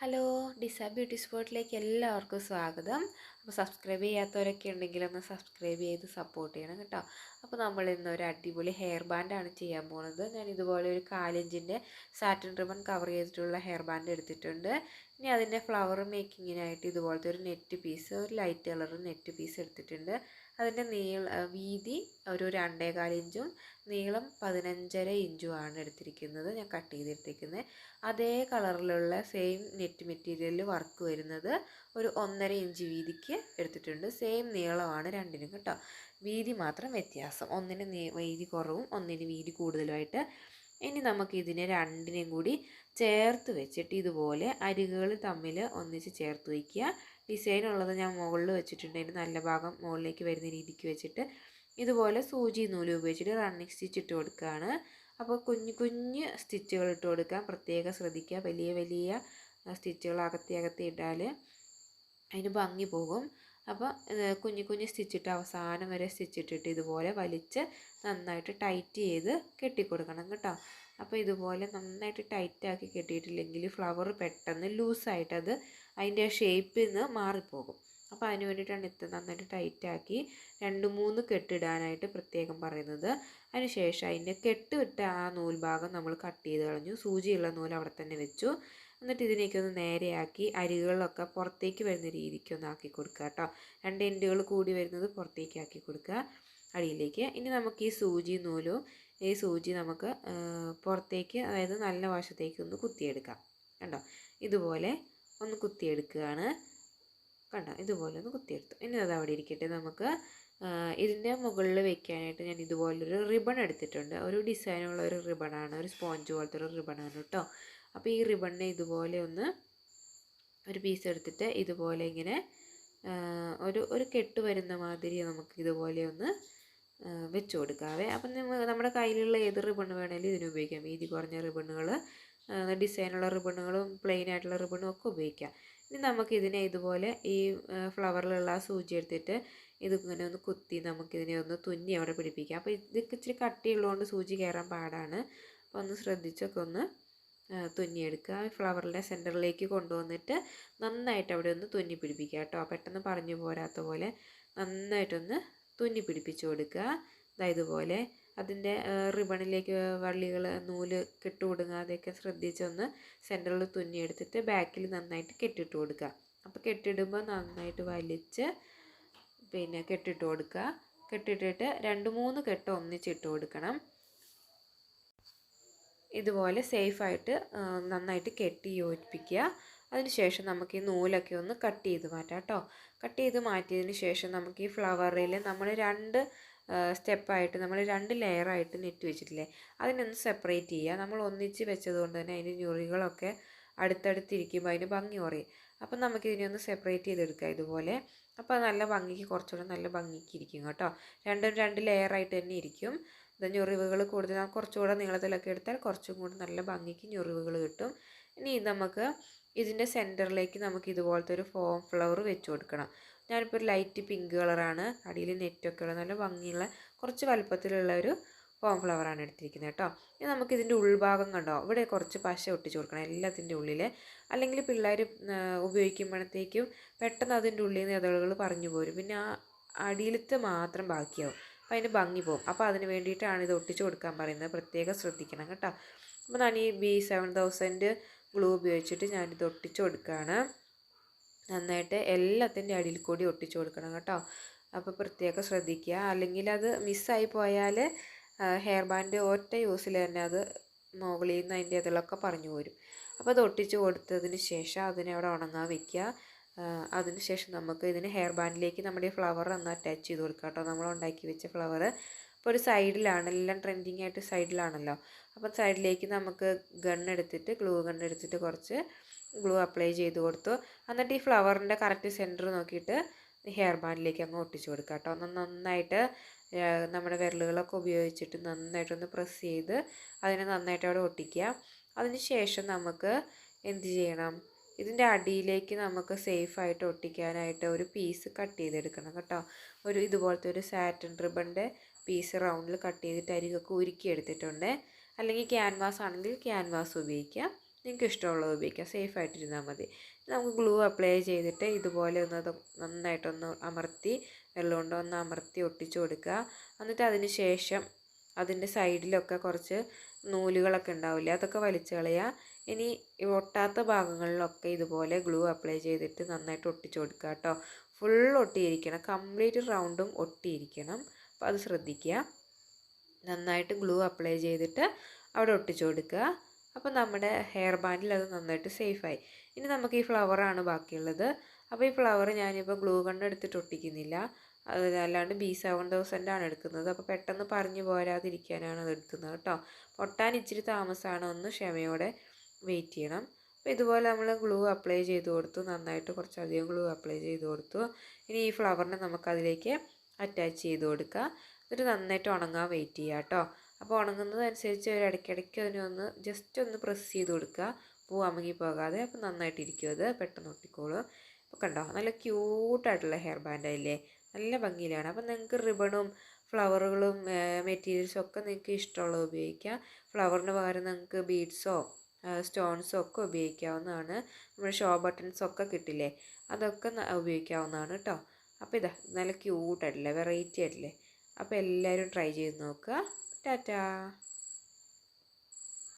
Hello ഡിസ beauty സ്പോട്ടിലേക്ക് എല്ലാവർക്കും സ്വാഗതം. അപ്പോൾ സബ്സ്ക്രൈബ് ചെയ്യാത്തവരൊക്കെ ഉണ്ടെങ്കിൽ ഒന്ന് സബ്സ്ക്രൈബ് ചെയ്ത് സപ്പോർട്ട് ചെയ്യണം കേട്ടോ. അപ്പോൾ നമ്മൾ ഇന്ന് ഒരു അടിപൊളി ഹെയർ ബാൻഡാണ് ചെയ്യാൻ പോകുന്നത് ഞാൻ ഇതുപോലെ ഒരു കാലിഞ്ചിന്റെ സാറ്റിൻ റിബൺ കവർ ചെയ്തിട്ടുള്ള ഹെയർ ബാൻഡ് എടുത്തിട്ടുണ്ട്. ഇനി അതിന്റെ ഫ്ലവർ മേക്കിങ്ങിനായിട്ട് ഇതുപോലത്തെ ഒരു നെറ്റ് പീസ് ഒരു ലൈറ്റ് കളർ നെറ്റ് പീസ് എടുത്തിട്ടുണ്ട്. അതിന്റെ നീള വീതി ഒരു രണ്ടേകാൽ ഇഞ്ചും നീളം പതിനഞ്ചര ഇഞ്ചുമാണ് എടുത്തിരിക്കുന്നത്. ഞാൻ കട്ട് ചെയ്തെടുത്തിരിക്കുന്നത് അതേ കളറിലുള്ള സെയിം നെറ്റ് മെറ്റീരിയലിൽ വർക്ക് വരുന്നത് ഒരു ഒന്നര ഇഞ്ച് വീതിക്ക് എടുത്തിട്ടുണ്ട്. സെയിം നീളമാണ് രണ്ടിനും കേട്ടോ. വീതി മാത്രം വ്യത്യാസം. ഒന്നിന് വീതി കുറവും ഒന്നിന് വീതി കൂടുതലുമായിട്ട്. ഇനി നമുക്ക് ഇതിനെ രണ്ടിനെയും കൂടി ചേർത്ത് വെച്ചിട്ട് ഇതുപോലെ അരികുകൾ തമ്മിൽ ഒന്നിച്ച് ചേർത്ത് വയ്ക്കുക. ഡിസൈൻ ഉള്ളത് ഞാൻ മുകളിൽ വെച്ചിട്ടുണ്ട്. അതിന്റെ നല്ല ഭാഗം മുകളിലേക്ക് വരുന്ന രീതിക്ക് വെച്ചിട്ട് ഇതുപോലെ സൂചി നൂൽ ഉപയോഗിച്ചിട്ട് റണ്ണിങ് സ്റ്റിച്ച് ഇട്ട് കൊടുക്കുകയാണ്. അപ്പോൾ കുഞ്ഞു കുഞ്ഞ് സ്റ്റിച്ചുകൾ ഇട്ട് കൊടുക്കാൻ പ്രത്യേകം ശ്രദ്ധിക്കുക. വലിയ വലിയ സ്റ്റിച്ചുകൾ അകത്തി അകത്തി ഇട്ടാൽ അതിന് ഭംഗി പോകും. അപ്പോൾ കുഞ്ഞു കുഞ്ഞു സ്റ്റിച്ചിട്ട് അവസാനം വരെ സ്റ്റിച്ചിട്ടിട്ട് ഇതുപോലെ വലിച്ച് നന്നായിട്ട് ടൈറ്റ് ചെയ്ത് കെട്ടിക്കൊടുക്കണം കേട്ടോ. അപ്പോൾ ഇതുപോലെ നന്നായിട്ട് ടൈറ്റ് ആക്കി കെട്ടിയിട്ടില്ലെങ്കിൽ ഫ്ലവർ പെട്ടെന്ന് ലൂസായിട്ട് അത് അതിന്റെ ഷേപ്പിൽ നിന്ന് മാറിപ്പോകും. അപ്പോൾ അതിന് വേണ്ടിയിട്ടാണ് ഇത്ര നന്നായിട്ട് ടൈറ്റാക്കി രണ്ട് മൂന്ന് കെട്ടിടാനായിട്ട് പ്രത്യേകം പറയുന്നത്. അതിനുശേഷം അതിന്റെ കെട്ട് വിട്ട ആ നൂൽഭാഗം നമ്മൾ കട്ട് ചെയ്ത് കളഞ്ഞു. സൂചിയുള്ള നൂൽ അവിടെ തന്നെ വെച്ചു. എന്നിട്ട് ഇതിനേക്കൊന്ന് നേരെയാക്കി അരികളൊക്കെ പുറത്തേക്ക് വരുന്ന രീതിക്ക് ഒന്ന് ആക്കി കൊടുക്കുക കേട്ടോ. രണ്ട് എൻഡുകൾ കൂടി വരുന്നത് പുറത്തേക്ക് ആക്കി കൊടുക്കുക. അടിയിലേക്ക്. ഇനി നമുക്ക് ഈ സൂചി നൂലും ഈ സൂചി നമുക്ക് പുറത്തേക്ക് അതായത് നല്ല വശത്തേക്ക് ഒന്ന് കുത്തിയെടുക്കാം. കണ്ടോ? ഇതുപോലെ ഒന്ന് കുത്തിയെടുക്കുകയാണ്. കണ്ടോ? ഇതുപോലെ ഒന്ന് കുത്തിയെടുത്തു. ഇനി അത് അവിടെ ഇരിക്കട്ടെ. നമുക്ക് ഇതിന്റെ മുകളിൽ വെക്കാനായിട്ട് ഞാൻ ഇതുപോലൊരു റിബൺ എടുത്തിട്ടുണ്ട്. ഒരു ഡിസൈനുള്ള ഒരു റിബണാണ് ഒരു സ്പോഞ്ച് പോലത്തെ ഒരു റിബണാണ് കേട്ടോ അപ്പോൾ ഈ റിബണിനെ ഇതുപോലെ ഒന്ന് ഒരു പീസ് എടുത്തിട്ട് ഇതുപോലെ ഇങ്ങനെ ഒരു ഒരു കെട്ട് വരുന്ന മാതിരി നമുക്ക് ഇതുപോലെ ഒന്ന് വെച്ച് കൊടുക്കാവേ അപ്പം നമ്മുടെ കയ്യിലുള്ള ഏത് റിബൺ വേണമെങ്കിലും ഇതിന് ഉപയോഗിക്കാം. വീതി കുറഞ്ഞ റിബണുകൾ ഡിസൈനുള്ള റിബണുകളും പ്ലെയിൻ ആയിട്ടുള്ള റിബണും ഒക്കെ ഉപയോഗിക്കാം. ഇനി നമുക്കിതിനെ ഇതുപോലെ ഈ ഫ്ലവറിലുള്ള ആ സൂചി എടുത്തിട്ട് ഇതിങ്ങനെ ഒന്ന് കുത്തി നമുക്കിതിനെ ഒന്ന് തുന്നി അവിടെ പിടിപ്പിക്കാം. അപ്പോൾ ഇതൊക്കെ ഇച്ചിരി കട്ടിയുള്ളതുകൊണ്ട് സൂചി കയറാൻ പാടാണ്. അപ്പോൾ ഒന്ന് ശ്രദ്ധിച്ചൊക്കെ ഒന്ന് തുന്നിയെടുക്കുക. ഫ്ലവറിന്റെ സെന്ററിലേക്ക് കൊണ്ടുവന്നിട്ട് നന്നായിട്ട് അവിടെ ഒന്ന് തുന്നി പിടിപ്പിക്കുക കേട്ടോ. പെട്ടെന്ന് പറഞ്ഞു പോരാത്ത പോലെ നന്നായിട്ടൊന്ന് തുന്നി പിടിപ്പിച്ചു കൊടുക്കുക. അതായത് ഇതുപോലെ അതിന്റെ റിബണിലേക്ക് വള്ളികൾ നൂൽ കെട്ടുകൊടുങ്ങാതെയൊക്കെ ശ്രദ്ധിച്ചൊന്ന് സെന്ററിൽ തുന്നിയെടുത്തിട്ട് ബാക്കിൽ നന്നായിട്ട് കെട്ടിട്ട് കൊടുക്കുക. അപ്പോൾ കെട്ടിടുമ്പോൾ നന്നായിട്ട് വലിച്ച് പിന്നെ കെട്ടിട്ട് കൊടുക്കുക. കെട്ടിട്ടിട്ട് രണ്ട് മൂന്ന് കെട്ട് ഒന്നിച്ചിട്ട് കൊടുക്കണം. ഇതുപോലെ സേഫായിട്ട് നന്നായിട്ട് കെട്ടി യോജിപ്പിക്കുക. അതിനുശേഷം നമുക്ക് ഈ നൂലൊക്കെ ഒന്ന് കട്ട് ചെയ്ത് മാറ്റാം കേട്ടോ. കട്ട് ചെയ്ത് മാറ്റിയതിന് ശേഷം നമുക്ക് ഈ ഫ്ലവറിൽ നമ്മൾ രണ്ട് സ്റ്റെപ്പായിട്ട് നമ്മൾ രണ്ട് ലെയറായിട്ട് നെറ്റ് വെച്ചിട്ടില്ലേ? അതിനൊന്ന് സെപ്പറേറ്റ് ചെയ്യുക. നമ്മൾ ഒന്നിച്ച് വെച്ചതുകൊണ്ട് തന്നെ അതിന്റെ ഞൊറികളൊക്കെ അടുത്തടുത്തിരിക്കുമ്പോൾ അതിന് ഭംഗി കുറയും. അപ്പം നമുക്കിതിനെ ഒന്ന് സെപ്പറേറ്റ് ചെയ്തെടുക്കാം ഇതുപോലെ. അപ്പോൾ നല്ല ഭംഗിക്ക് കുറച്ചുകൂടെ നല്ല ഭംഗിക്ക് ഇരിക്കും കേട്ടോ. രണ്ടും രണ്ട് ലെയറായിട്ട് തന്നെ ഇരിക്കും. ഇത് ഞൊറിവുകൾ കൂടുതൽ കുറച്ചുകൂടെ നീളത്തിലൊക്കെ എടുത്താൽ കുറച്ചും കൂടി നല്ല ഭംഗിക്ക് ഞൊറിവുകൾ കിട്ടും. ഇനി നമുക്ക് ഇതിന്റെ സെന്ററിലേക്ക് നമുക്ക് ഇതുപോലത്തെ ഒരു ഫോം ഫ്ലവർ വെച്ച് കൊടുക്കണം. ഞാനിപ്പോൾ ഒരു ലൈറ്റ് പിങ്ക് കളറാണ് അടിയിൽ നെറ്റൊക്കെ ഉള്ള നല്ല ഭംഗിയുള്ള കുറച്ച് വലുപ്പത്തിലുള്ള ഒരു ഫോം ഫ്ലവറാണ് എടുത്തിരിക്കുന്നത് കേട്ടോ. ഇനി നമുക്ക് ഇതിന്റെ ഉൾഭാഗം കണ്ടോ? ഇവിടെ കുറച്ച് പശ ഒട്ടിച്ച് കൊടുക്കണം എല്ലാത്തിന്റെ ഉള്ളിൽ അല്ലെങ്കിൽ പിള്ളേർ ഉപയോഗിക്കുമ്പോഴത്തേക്കും പെട്ടെന്ന് അതിന്റെ ഉള്ളിൽ നിന്ന് ഇതളുകൾ പറഞ്ഞു പോരും. പിന്നെ ആ അടിയിലത്തെ മാത്രം ബാക്കിയാവും. അപ്പോൾ അതിന് ഭംഗി പോകും അപ്പോൾ അതിന് വേണ്ടിയിട്ടാണ് ഇത് ഒട്ടിച്ച് കൊടുക്കാൻ പറയുന്നത്. പ്രത്യേകം ശ്രദ്ധിക്കണം കേട്ടോ. അപ്പോൾ ഞാൻ ഈ ബി സെവൻ തൗസൻഡ് ഗ്ലൂ ഉപയോഗിച്ചിട്ട് ഞാനിത് ഒട്ടിച്ചു കൊടുക്കുകയാണ്. നന്നായിട്ട് എല്ലാത്തിന്റെ അടിയിൽ കൂടി ഒട്ടിച്ചു കൊടുക്കണം കേട്ടോ. അപ്പോൾ പ്രത്യേകം ശ്രദ്ധിക്കുക. അല്ലെങ്കിൽ അത് മിസ്സായി പോയാൽ ഹെയർ ബാൻഡ് ഒറ്റ യൂസിൽ തന്നെ അത് മുകളിൽ നിന്ന് അതിന്റെ ഇതിലൊക്കെ പറഞ്ഞു പോരും. അപ്പോൾ അത് ഒട്ടിച്ച് കൊടുത്തതിന് ശേഷം അതിനെ അവിടെ ഉണങ്ങാൻ വെക്കുക. അതിന് ശേഷം നമുക്ക് ഇതിന് ഹെയർ ബാൻഡിലേക്ക് നമ്മുടെ ഫ്ലവർ ഒന്ന് അറ്റാച്ച് ചെയ്ത് കൊടുക്കാം കേട്ടോ. നമ്മൾ ഉണ്ടാക്കി വെച്ച ഫ്ലവർ ഇപ്പോൾ ഒരു സൈഡിലാണ് എല്ലാം ട്രെൻഡിങ് ആയിട്ട് സൈഡിലാണല്ലോ. അപ്പം സൈഡിലേക്ക് നമുക്ക് ഗൺ എടുത്തിട്ട് ഗ്ലൂ ഗൺ എടുത്തിട്ട് കുറച്ച് ഗ്ലൂ അപ്ലൈ ചെയ്ത് കൊടുത്തു. എന്നിട്ട് ഈ ഫ്ലവറിന്റെ കറക്റ്റ് സെന്റർ നോക്കിയിട്ട് ഹെയർ ബാൻഡിലേക്ക് അങ്ങ് ഒട്ടിച്ചു കൊടുക്കുക കേട്ടോ. ഒന്ന് നന്നായിട്ട് നമ്മുടെ വിരലുകളൊക്കെ ഉപയോഗിച്ചിട്ട് നന്നായിട്ടൊന്ന് പ്രസ് ചെയ്ത് അതിനെ നന്നായിട്ട് അവിടെ ഒട്ടിക്കുക. അതിന് ശേഷം നമുക്ക് എന്ത് ചെയ്യണം? ഇതിന്റെ അടിയിലേക്ക് നമുക്ക് സേഫായിട്ട് ഒട്ടിക്കാനായിട്ട് ഒരു പീസ് കട്ട് ചെയ്തെടുക്കണം കേട്ടോ. ഒരു ഇതുപോലത്തെ ഒരു സാറ്റൻ റിബണിന്റെ പീസ് റൗണ്ടിൽ കട്ട് ചെയ്തിട്ട് അരികൊക്കെ ഉരുക്കി എടുത്തിട്ടുണ്ട്. അല്ലെങ്കിൽ ക്യാൻവാസ് ആണെങ്കിൽ ക്യാൻവാസ് ഉപയോഗിക്കാം. നിങ്ങൾക്ക് ഇഷ്ടമുള്ളത് ഉപയോഗിക്കാം. സേഫ് ആയിട്ടിരുന്നാൽ മതി. നമുക്ക് ഗ്ലൂ അപ്ലൈ ചെയ്തിട്ട് ഇതുപോലെ ഒന്ന് നന്നായിട്ടൊന്ന് അമർത്തി വെള്ളം കൊണ്ട് ഒന്ന് അമർത്തി ഒട്ടിച്ചു കൊടുക്കുക. എന്നിട്ട് അതിന് ശേഷം അതിന്റെ സൈഡിലൊക്കെ കുറച്ച് നൂലുകളൊക്കെ ഉണ്ടാവില്ലേ അതൊക്കെ വലിച്ചു കളയുക. ഇനി ഒട്ടാത്ത ഭാഗങ്ങളിലൊക്കെ ഇതുപോലെ ഗ്ലൂ അപ്ലൈ ചെയ്തിട്ട് നന്നായിട്ട് ഒട്ടിച്ചു കൊടുക്കുക കേട്ടോ. ഫുൾ ഒട്ടിയിരിക്കണം. കംപ്ലീറ്റ് റൗണ്ടും ഒട്ടിയിരിക്കണം. അപ്പോൾ അത് ശ്രദ്ധിക്കുക. നന്നായിട്ട് ഗ്ലൂ അപ്ലൈ ചെയ്തിട്ട് അവിടെ ഒട്ടിച്ചു കൊടുക്കുക. അപ്പോൾ നമ്മുടെ ഹെയർ ബാൻഡിൽ അത് നന്നായിട്ട് സേഫായി ഇനി നമുക്ക് ഈ ഫ്ലവറാണ് ബാക്കിയുള്ളത്. അപ്പോൾ ഈ ഫ്ലവർ ഞാനിപ്പോൾ ഗ്ലൂ ഗണ്ണ് എടുത്തിട്ട് ഒട്ടിക്കുന്നില്ല. അത് അല്ലാണ്ട് ബി സെവൻ തൗസൻഡ് ആണ് എടുക്കുന്നത്. അപ്പോൾ പെട്ടെന്ന് പറഞ്ഞു പോരാതിരിക്കാനാണ് അത് എടുക്കുന്നത് കേട്ടോ. പൊട്ടാൻ ഇച്ചിരി താമസമാണ് ഒന്ന് ക്ഷമയോടെ വെയിറ്റ് ചെയ്യണം. അപ്പോൾ ഇതുപോലെ നമ്മൾ ഗ്ലൂ അപ്ലൈ ചെയ്ത് കൊടുത്തു. നന്നായിട്ട് കുറച്ചധികം ഗ്ലൂ അപ്ലൈ ചെയ്ത് കൊടുത്തു. ഇനി ഈ ഫ്ലവറിനെ നമുക്കതിലേക്ക് അറ്റാച്ച് ചെയ്ത് കൊടുക്കുക. എന്നിട്ട് നന്നായിട്ട് ഉണങ്ങാൻ വെയിറ്റ് ചെയ്യുക കേട്ടോ. അപ്പോൾ ഉണങ്ങുന്നതനുസരിച്ച് ഒരു ഇടയ്ക്കിടയ്ക്ക് അതിനൊന്ന് ജസ്റ്റ് ഒന്ന് പ്രസ് ചെയ്ത് കൊടുക്കുക. പൂ അമങ്ങി പോകാതെ അപ്പോൾ നന്നായിട്ട് ഇരിക്കും അത്. പെട്ടെന്ന് ഒട്ടിക്കോളും. അപ്പോൾ കണ്ടോ നല്ല ക്യൂട്ടായിട്ടുള്ള ഹെയർ ബാൻഡ് അല്ലേ നല്ല ഭംഗിയിലാണ്. അപ്പോൾ നിങ്ങൾക്ക് റിബണും ഫ്ലവറുകളും മെറ്റീരിയൽസും ഒക്കെ നിങ്ങൾക്ക് ഇഷ്ടമുള്ളത് ഉപയോഗിക്കാം. ഫ്ലവറിന് പകരം നിങ്ങൾക്ക് ബീഡ്സോ സ്റ്റോൺസോ ഒക്കെ ഉപയോഗിക്കാവുന്നതാണ്. നമ്മുടെ ഷോ ബട്ടൺസ് ഒക്കെ കിട്ടില്ലേ? അതൊക്കെ ഉപയോഗിക്കാവുന്നതാണ് കേട്ടോ. അപ്പോൾ ഇതാ നല്ല ക്യൂട്ടായിട്ടില്ലേ വെറൈറ്റി ആയിട്ടില്ലേ. അപ്പോൾ എല്ലാവരും ട്രൈ ചെയ്ത് നോക്കുക. ടാറ്റാ.